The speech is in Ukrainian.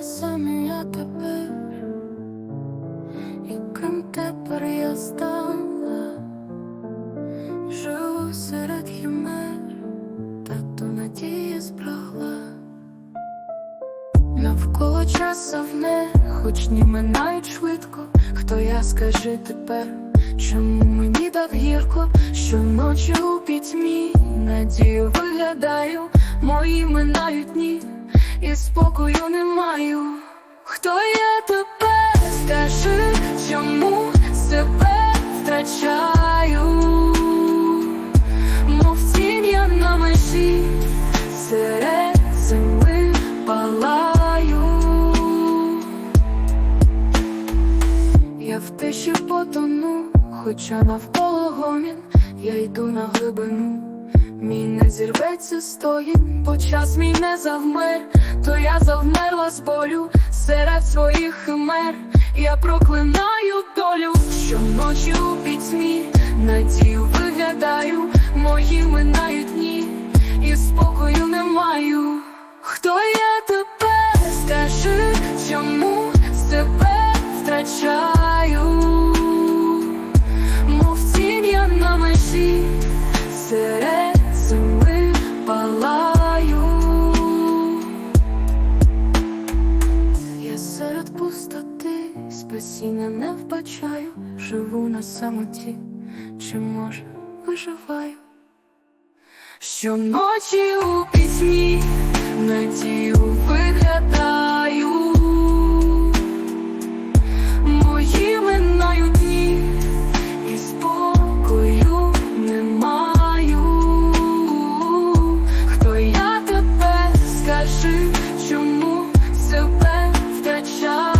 не сам я тепер, яким тепер я стала, живу серед хімер, та то надії збрала. Навколо час завне, хоч ні минають швидко. Хто я скажи тепер, чому мені так гірко, щоночі у пітьмі надію виглядаю, мої минають дні, і спокою не маю. Хто я тепер, скажи, чому себе втрачаю, мов тінь я на межі серед зими палаю. Я в тиші потону, хоча навколо гомін, я йду на глибину. Мій зірветься стоїть, бо час мій не завмер, то я завмерла з болю серед своїх химер. Я проклинаю долю, щоночі у пітьмі, надію виглядаю, мої минають дні, і спокою не маю. Хто я тепер, скажи, чому себе втрачаю, палаю. Я серед пустоти спасіння не вбачаю, живу на самоті, чи може виживаю. Щоночі у пісні надію виглядаю. чому себе втрачав?